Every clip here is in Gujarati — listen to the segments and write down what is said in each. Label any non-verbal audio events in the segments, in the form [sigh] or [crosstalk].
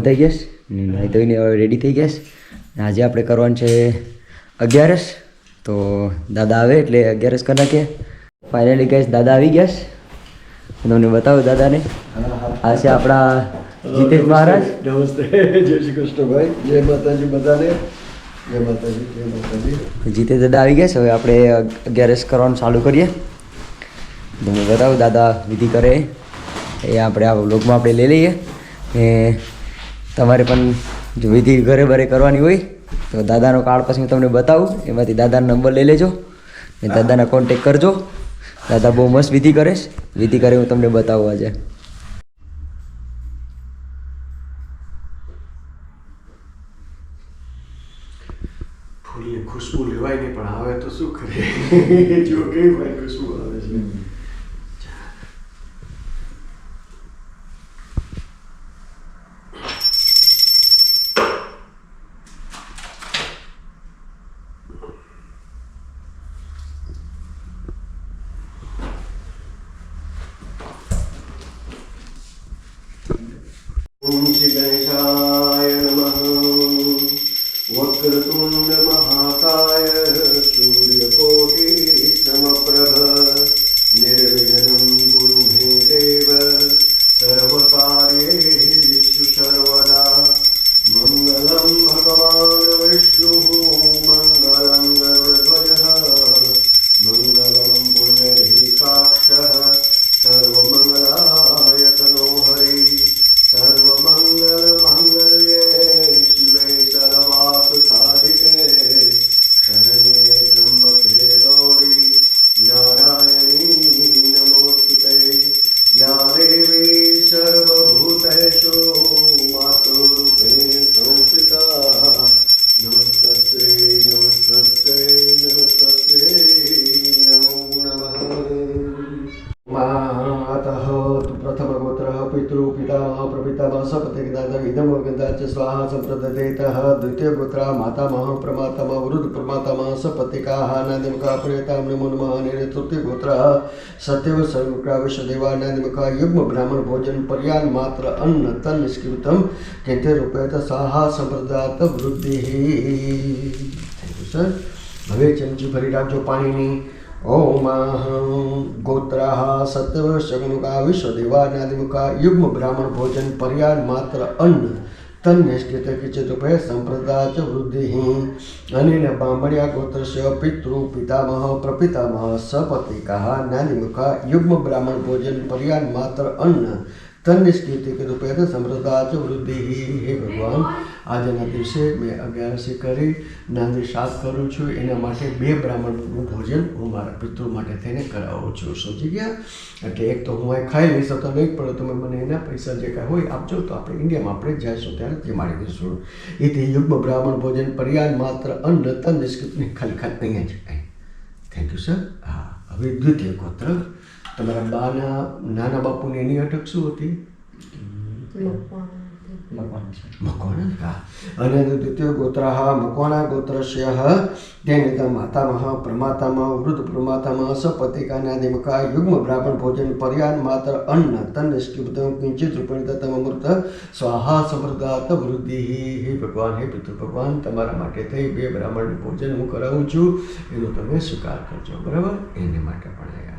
થઈ ગયેસ નહીં તો હવે રેડી થઈ ગયેસ આજે આપણે કરવાનું છે અગિયારસ. તો દાદા આવે એટલે અગિયારસ કરી નાખીએ. ફાઇનલી ગેસ દાદા આવી ગયા છે. હું તમને બતાવું દાદાને. આ છે આપણા જીતેશ મહારાજ. નમસ્તે. જય શ્રી કૃષ્ણભાઈ જય માતાજી બધાને. જય માતાજી જય માતાજી. જીતેશ દાદા આવી ગયા છે. હવે આપણે અગિયારસ કરવાનું ચાલુ કરીએ. તમને બતાવું દાદા વિધિ કરે. એ આપણે આ બ્લોગમાં આપણે લઈ લઈએ. ને તમારે પણ જો વિધિ ઘરે બરે કરવાની હોય તો દાદાનો કાર્ડ પછી હું તમને બતાવું. એમાંથી દાદાનો નંબર લઈ લેજો ને દાદાના કોન્ટેક કરજો. દાદા બહુ મસ્ત વિધિ કરે છે. વિધિ કરે હું તમને બતાવું આજે. ખુશ્બુ લેવાય નહીં પણ આવે તો શું કરે? [laughs] જો કઈ ભાઈ ખુશ્બુ આવે છે. प्रपितामहः सपतिदातः इदं गन्धाच्च स्वाहा सम्प्रददेतः द्वितीयगोत्रः मातामहः प्रमातामहः वृद्ध प्रमातामहः सपतिकाः नादिमुखः प्रियतां नमो नमः अनेन तृतीयगोत्रः सत्यव सर्वग्राविशदेवानादिमुखः युग्म ब्राह्मण भोजन पर्यान मात्र अन्न तन निष्कृतं केते रूपेत स्वाहा सम्प्रदात वृद्धिः થેન્ક યુ સર હવે ચમચી ભરી રાખજો પાણીની ઓમ ગોત્રાહ સત્વ શગનુકા વિશ્વદેવાનાદિમુખા યુગ્મ બ્રાહ્મણ ભોજન પર્યાન માત્ર અન્ન તન નિષ્કૃત કિચિત ઉપે સંપ્રદા ચ વૃદ્ધિ અનિલ બ્રાહ્મણ્યા ગોત્રસ્ય પિતૃ પિતામહ પ્રપિતામહ સપતિકા નાદિમુખા યુગ્મ બ્રાહ્મણ ભોજન પર્યાન માત્ર અન્ન તન કે રૂપે સમૃદ્ધા ચ વૃદ્ધિ હે ભગવાન આજના દિવસે મેં અગિયારસી કરી નાંદી શાક કરું છું એના માટે બે બ્રાહ્મણનું ભોજન હું મારા પિતૃ માટે થઈને કરાવું છું, સમજી ગયા? એટલે એક તો હું અહીં ખાઈ લઈશ તો નહીં, પણ તમે મને એના પૈસા જે કાંઈ હોય આપજો, તો આપણે ઇન્ડિયામાં આપણે જઈશું ત્યારે જમાડી દઈશું. એથી યુગ્મ બ્રાહ્મણ ભોજન પર્યાય માત્ર અન્ન તન નિષ્કૃતની ખાલી ખાલી અહીંયા જ. થેન્ક યુ સર હા, હવે દ્વિતીય ગોત્ર. તમારા બાના, નાના બાપુની એની અટક શું હતી? અને દ્વિતીય ગોત્રઃ મકોણા ગોત્રસ્ય તેનિત માતામહ પ્રમાતામહ વૃદ્ધ પ્રમાતામહ સપતિકાનાદિમકા યુગ્મ બ્રાહ્મણ ભોજન, પર્યાન માત્ર તન કિંચિત રૂપિણી તમૃત સ્વાહા સમૃદ્ધાત, વૃદ્ધિ. હે ભગવાન, હે પિતૃ ભગવાન, તમારા માટે થઈ બે બ્રાહ્મણ ભોજન હું કરાવું છું. એનો તમે સ્વીકાર કરજો. બરાબર? એને માટે પણ અહીંયા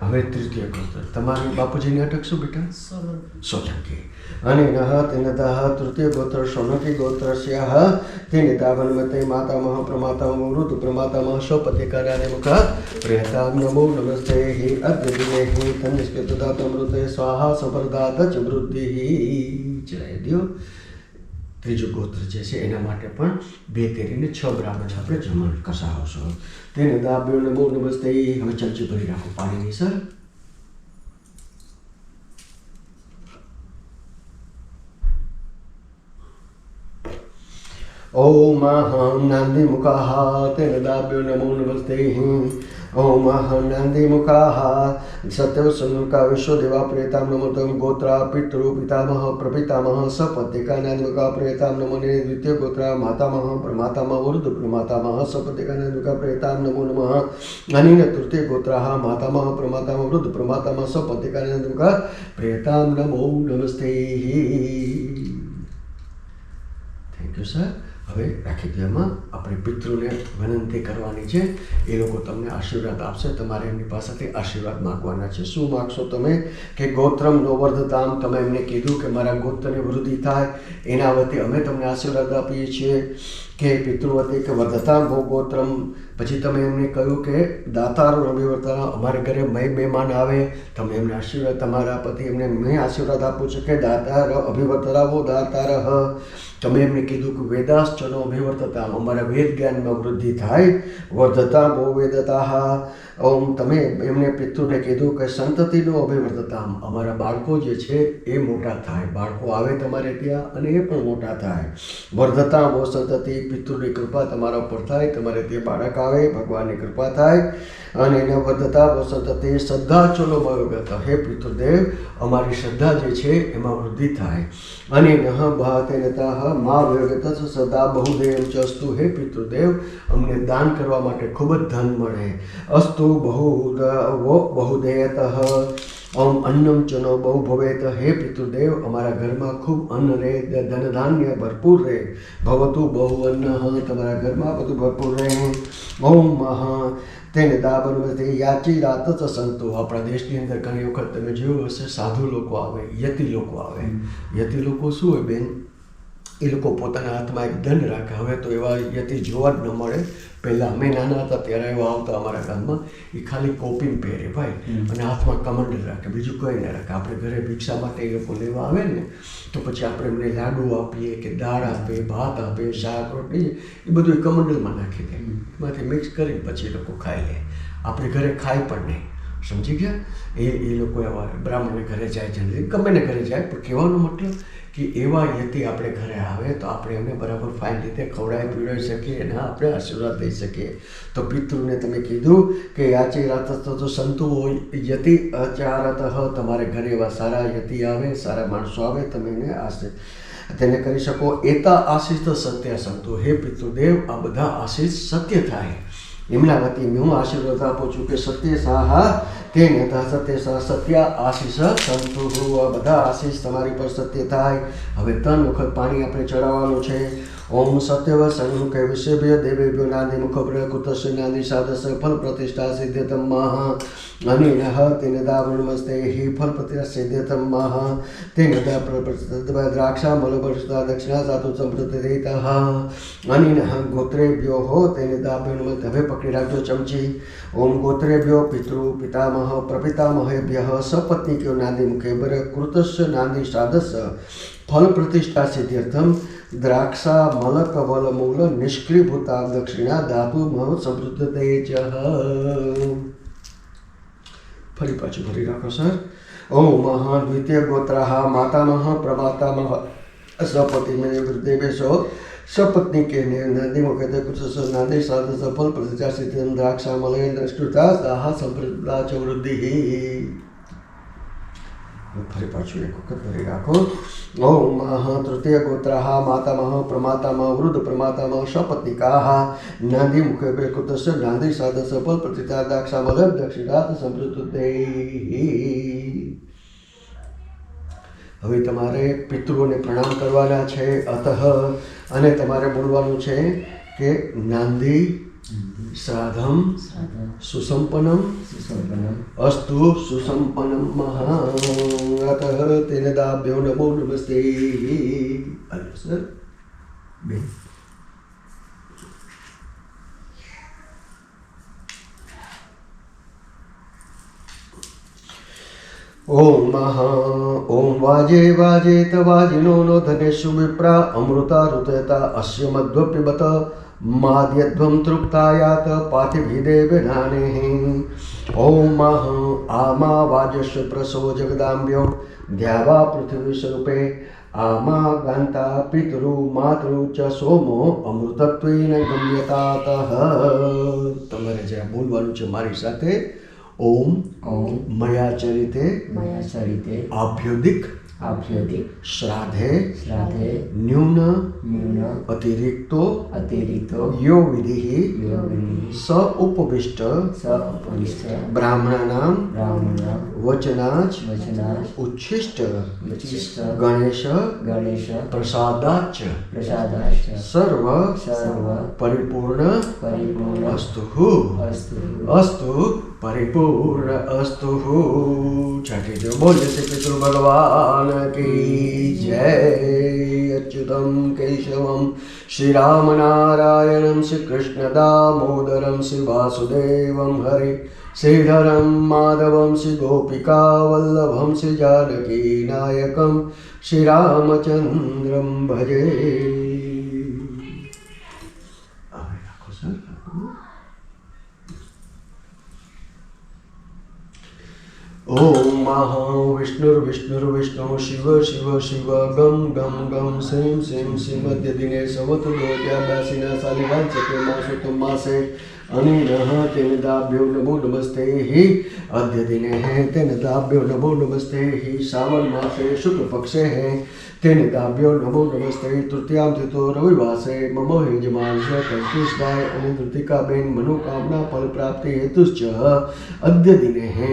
હવે તૃતીય ગોત્ર તમારું બાપુજીની અટક શું બેટા? સોલંકી. અને નઃ તેનતઃ તૃતીય ગોત્ર સોલંકી ગોત્રસ્ય તેનિતા વન્મતે માતામહ પ્રમાતામહ વૃદ્ધ પ્રમાતામહ સ્વપતિકાર્યાને મુખ પ્રિયતામ નમો નમસ્તે હિ અદ્ય દિને હિ તનિષ્કૃતદાત મૃતે સ્વાહા સફરદાત ચ વૃદ્ધિ જય દ્યો. ત્રીજું ગોત્ર જે છે, એના માટે પણ બે તેરીને છ બ્રાહ્મણ આપણે જમણ કસાવશો તેને દાબ્યો નમો નમસ્તે હવે ચમચી ભરી રાખો પાણીની, સર. ઓમ અહં નાંદી મુકાહા તેને દાબ્યો નમો નમસ્તે ઓમ નંદીમુખાः સત્યવસન્નુકા વિશ્વદેવા પ્રેતામ નમો તમ ગોત્રા પિતૃ પિતામહ પ્રપિતામહ સપતિકા નંદિકા પ્રેતામ નમો ને દ્વિતીય ગોત્રા માતામહ પ્રમાતામહ વૃદ્ધ પ્રમાતામહ સપતિકા નંદિકા પ્રેતામ નમો નમઃ અનિન તૃતીય ગોત્રાः માતામહ પ્રમાતામહ વૃદ્ધ પ્રમાતામહ સપતિકા નંદિકા પ્રેતામ નમો નમસ્તે થેન્ક યુ સર હવે રાખી દેવામાં આપણે પિતૃને વિનંતી કરવાની છે. એ લોકો તમને આશીર્વાદ આપશે. તમારે એમની પાસેથી આશીર્વાદ માગવાના છે. શું માગશો તમે? કે ગોત્રમ નો વર્ધતામ તમે એમને કીધું કે મારા ગોત્રની વૃદ્ધિ થાય. એના વતી અમે તમને આશીર્વાદ આપીએ છીએ કે પિતૃવતી કે વર્ધતામ ભો ગોત્રમ. પછી તમે એમને કહ્યું કે દાતારો રવિવર્તા અમારે ઘરે મય મહેમાન આવે. તમે એમને આશીર્વાદ, તમારા પતિ એમને મેં આશીર્વાદ આપું છું કે દાતાર અભિવર્તરાવો દાતાર. તમે એમને કીધું કે વેદાશ્ચનો અભિવર્તતા અમારા વેદ જ્ઞાનમાં વૃદ્ધિ થાય, વર્ધતા બહુ વેદતા ઓમ તમે એમને પિતૃને કીધું કે સંતતિનો અભિવર્તતા અમારા બાળકો જે છે એ મોટા થાય. બાળકો આવે તમારે ત્યાં અને એ પણ મોટા થાય. વર્ધતા બહુ સંતતિ, પિતૃની કૃપા તમારા ઉપર થાય, તમારે તે બાળક આવે, ભગવાનની કૃપા થાય. અને એને વધતા વસતા તે શ્રદ્ધા ચલો ભગવત હે પિતૃદેવ, અમારી શ્રદ્ધા જે છે એમાં વૃદ્ધિ થાય. અને નહ ભાતેનતા મા વ્યગત સદા બહુદેવ ચ અસ્તુ. હે પિતૃદેવ, અમને દાન કરવા માટે ખૂબ જ ધન મળે. અસ્તુ બહુ બહુદેયત. ઓમ અન્નમ ચનો બહુ ભવેત. હે પિતૃદેવ, અમારા ઘરમાં ખૂબ અન્ન રહે ધન ધાન્ય ભરપૂર રહે ભવતું બહુ અન્ન તમારા ઘરમાં બધું ભરપૂર રહે. ઓમ મહા. તેને દાબરવતી યાચી રાત જ સંતો. આપણા દેશની અંદર ઘણી વખત તમે જોયું હશે, સાધુ લોકો આવે, યતિ લોકો આવે. યતિ લોકો શું હોય બેન? એ લોકો પોતાના હાથમાં એક દંડ રાખે. હવે તો એવા યતિ જોવા જ ન મળે. પહેલાં અમે નાના હતા ત્યારે એવા આવતા અમારા ગામમાં એ ખાલી કોપીન પહેરે ભાઈ. અને હાથમાં કમંડલ રાખે બીજું કંઈ ના રાખે. આપણે ઘરે ભિક્ષા માટે એ લોકો લેવા આવે ને તો પછી આપણે એમને લાડુ આપીએ કે દાળ આપે ભાત આપે શાક રોટલી એ બધું એ કમંડલમાં નાખી દે. એમાંથી મિક્સ કરીને પછી એ લોકો ખાઈ લે. આપણે ઘરે ખાય પણ નહીં. સમજી ગયા? એ એ લોકો એવા બ્રાહ્મણને ઘરે જાય જનરલી. ગમે ને ઘરે જાય, પણ કહેવાનો મતલબ કે એવા યતિ આપણે ઘરે આવે તો આપણે એમને બરાબર ફાઇન રીતે ખવડાવી પીવડાવી શકીએ અને આપણે આશીર્વાદ દઈ શકીએ. તો પિતૃને તમે કીધું કે યાચી રાત તો સંતુ હોય, યતિ અચારત તમારે ઘરે એવા સારા યતિ આવે, સારા માણસો આવે, તમે એને આશીર્ તેને કરી શકો. એતા આશીષ તો સત્ય સંતો. હે પિતૃદેવ, આ બધા આશીષ સત્ય થાય. એમના વતી હું આશીર્વાદ આપું છું કે સત્ય સાહા તે નેતા સત્ય સાહ, સત્ય આશીષ સંતુ આ બધા આશીષ તમારી પર સત્ય થાય. હવે ત્રણ વખત પાણી આપણે ચડાવવાનું છે. ઓમ સત્યવ સંગુકે વિષયભ્ય દેવેભ્યો નાદી મુખપ્ર કુતસ્ય નાદી સાદસ ફલ પ્રતિષ્ઠા સિદ્ધતમ મહ અનિલ તેન દાવણમસ્તે હિ ફલ પ્રતિષ્ઠા સિદ્ધતમ તેન દ્રાક્ષા મલભર્ષતા દક્ષિણા સાતુ સંપ્રતિત અનિલ ગોત્રેભ્યો હો તેને દાવણમસ્તે હવે પકડી રાખજો ચમચી ઓમ ગોત્રેભ્યો પિતૃ પિતામહ પ્રપિતામહેભ્ય સપત્નિક્યો નાદી મુખે બર કૃતસ્ય નાદી સાદસ ફલ પ્રતિષ્ઠા સિદ્ધ્યર્થમ મૂલ નિષ્ક્રીભૂતા દક્ષિણા ધાતુ મહ સમૃદ્ધતે ચ ફરી પાછું ફરી રાખો સર ઓમ મહાન દ્વિતીય ગોત્રાહ માતામહ પ્રમાતામહ સપતિ વૃદ્ધે બેસો સપત્ની કે નદી મુખે કુછ નાની સાધ સફલ પ્રતિષ્ઠા સિદ્ધિ દ્રાક્ષા મલય દ્રષ્ટુતા સાહ સમૃદ્ધા ચ વૃદ્ધિ ફરી પાછું એક વખત ફરી રાખો ઓમ તૃતીય ગોત્રાહ માતામહ પ્રમાતામહ વૃદ્ધ પ્રમાતામહ સપત્નિકાહ નાંદી મુખે બેકુતસ્ય નાંદી સાદ સફલ પ્રતિતા દાક્ષા દાક્ષામલ દક્ષિણાત સમૃદ્ધ હવે તમારે પિતૃઓને પ્રણામ કરવાના છે, અતઃ, અને તમારે બોલવાનું છે કે નાંદી શ્રાદ્ધમ સુસંપન્નમ અસ્તુ સુસંપન્નમ મહાત તેને દાભ્યો નમો નમસ્તે સર બે ઓમ મહા ઓમ વાજે વાજેત વાજિનો નો ધનેશુ વિપ્રા અમૃતા ઋતયતા અશ્ય મધ્વ પિબત માદ્યધ્વમ તૃપ્તાયાત પાથિભિદેવ નાને ઓમ મહ આમા વાજસ્ય પ્રસો જગદાંબ્યો ધ્યાવા પૃથ્વી સ્વરૂપે આમા ગાંતા પિતૃ માતૃ ચ સોમો અમૃતત્વેન ગમ્યતાતઃ તમારે જે બોલવાનું છે મારી સાથે ઓમ ઓમ મયા ચરિતે મયા ચરિતે આભ્યુદિક આભ્યધિક શ્રાદ્ધે શ્રાદ્ધે ન્યૂન ન્યૂન અતિરિક્તો અતિરિક્તો યો વિધિ યોગિની સ ઉપવિષ્ટ સ ઉપવિષ્ટ બ્રાહ્મણાનામ બ્રાહ્મણ વચનાચ વચનાશ ઉચ્છિષ્ટ ઉચ્છિષ્ટ ગણેશ ગણેશ પ્રસાદાચ પ્રસાદાચ સર્વ સર્વ પરિપૂર્ણ પરિપૂર્ણ અસ્તુ અસ્તુ અસ્તુ પરિપૂર્ણ અસ્તુ છઠી જો બોલે શ્રી કૃષ્ણ ભગવાન કી જય. અચ્યુતમ કેશવમ શ્રી રામ નારાયણમ શ્રી કૃષ્ણ દામોદરમ શ્રી વાસુદેવમ હરે. શ્રીધરમ માધવમ શ્રી ગોપિકા વલ્લભમ શ્રી જાનકી નાયકમ શ્રી રામચંદ્રમ ભજે ઓમ મહા વિષ્ણુર વિષ્ણુર વિષ્ણુ શિવ શિવ શિવ ગમ ગમ ગમ શ્રીમ શ્રીમ શ્રીમધ્ય દિને સવતુ દોત્યાદાસીના સાલિવાંચકે માસુતમ માસે અનિરહ તેનદાભ્યો નમો નમસ્તે હિ અધ્યદિને હે તેને દાભ્યો નમો નમસ્તે હિ શ્રાવણ માસે શુક્લ પક્ષે હે તેને દાભ્યો નમો નમસ્તે તૃતીયામ થતો રવિવાસે મમો હિ જમાનસ્ય કૈષ્ટિષ્ઠાય અને કૃતિકાબેન મનોકામના ફલ પ્રાપ્તિ હેતુશ્ચ અદ્ય દિને હે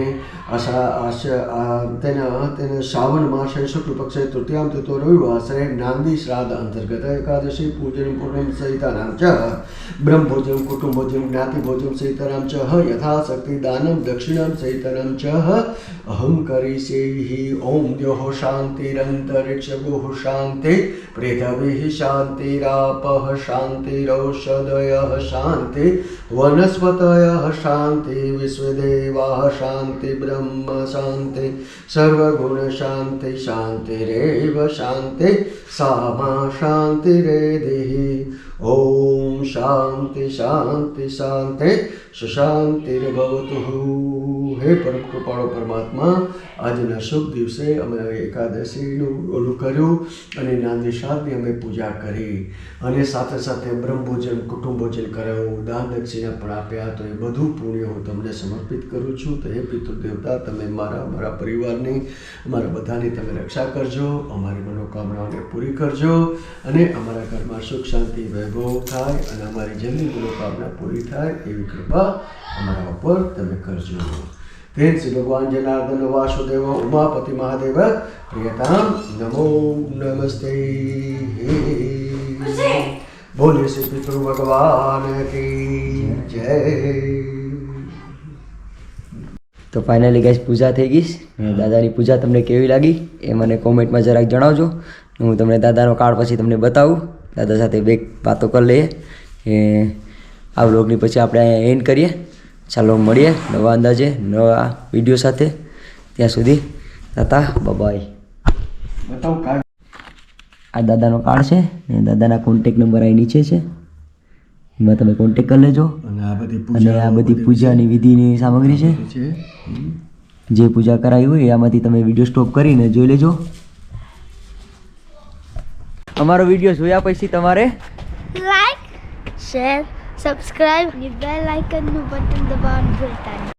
આશા આશા તેના તેને શ્રાવણ માસે શુક્લ પક્ષે તૃતીયામ થતો રવિવાસે નાંદી શ્રાદ્ધ અંતર્ગત એકાદશી પૂજન પૂર્ણમ સહિતાનામ ચ બ્રહ્મભોજન કુટુંબભોજન જ્ઞાતિભોજન સહિતરામ ચ યથાશક્તિ દાનમ દક્ષિણમ સહિતરામ ચ અહં કરીષ્યે ઓમ દ્યો શાંતિરંતરિક્ષ ગુહ શાંતિ, પૃથ્વીः શાંતિરાપ શાંતિરૌષધય શાંતિ, વનસ્પતય શાંતિ, વિશ્વદેવા શાંતિ, બ્રહ્મ શાંતિ, સર્વગુણ શાંતિ, શાંતિરેવ શાંતિ, સામા શાંતિરેધિः. ઓમ શાંતિ शान्ति शान्ति સુશાંતિર્ભવતુ હે પરમ કૃપાળો પરમાત્મા આજના શુભ દિવસે અમે એકાદશીનું ઓલું કર્યું અને નાંદી શ્રાદ્ધની અમે પૂજા કરી અને સાથે સાથે બ્રહ્મભોજન કુટુંબભોજન કરાવ્યું દાન દક્ષિણા પણ આપ્યા, તો એ બધું પુણ્ય હું તમને સમર્પિત કરું છું. તો હે પિતૃદેવતા તમે મારા મારા પરિવારની, અમારા બધાની તમે રક્ષા કરજો, અમારી મનોકામનાઓને પૂરી કરજો અને અમારા ઘરમાં સુખ, શાંતિ વૈભવ થાય અને અમારી જલ્દી મનોકામના પૂરી થાય એવી કૃપા અમારા ઉપર તમે કરજો. તેમ શ્રી ભગવાન જનાર્દન વાસુદેવ ઉમાપતિ મહાદેવ પ્રિયતામ નમો નમસ્તે. બોલે શ્રી પિતૃ ભગવાન કી જય. તો ફાઇનલી ગઈશ પૂજા થઈ ગઈ અને દાદાની પૂજા તમને કેવી લાગી એ મને કોમેન્ટમાં જરાક જણાવજો. હું તમને દાદાનો કાર્ડ પછી તમને બતાવું. દાદા સાથે બે વાતો કરી લઈએ. એ આ વ્લોગની પછી આપણે અહીંયા એન્ડ કરીએ. ચાલો મળીએ નવા અંદાજે નવા વીડિયો સાથે. ત્યાં સુધી તાતા બતાવો કાર્ડ આ દાદાનો કાર્ડ છે ને દાદાના કોન્ટેક નંબર અહીં નીચે છે. એમાં તમે કોન્ટેક કરી લેજો. અને આ બધી અને આ બધી પૂજાની વિધિની સામગ્રી છે. જે પૂજા કરાવી હોય આમાંથી તમે વીડિયો સ્ટોપ કરીને જોઈ લેજો. અમારો વીડિયો જોયા પછી તમારે લાઈક શેર સબસ્ક્રાઇબ અને બેલ આઇકનનું બટન દબાવવાનું ભૂલતા નહીં.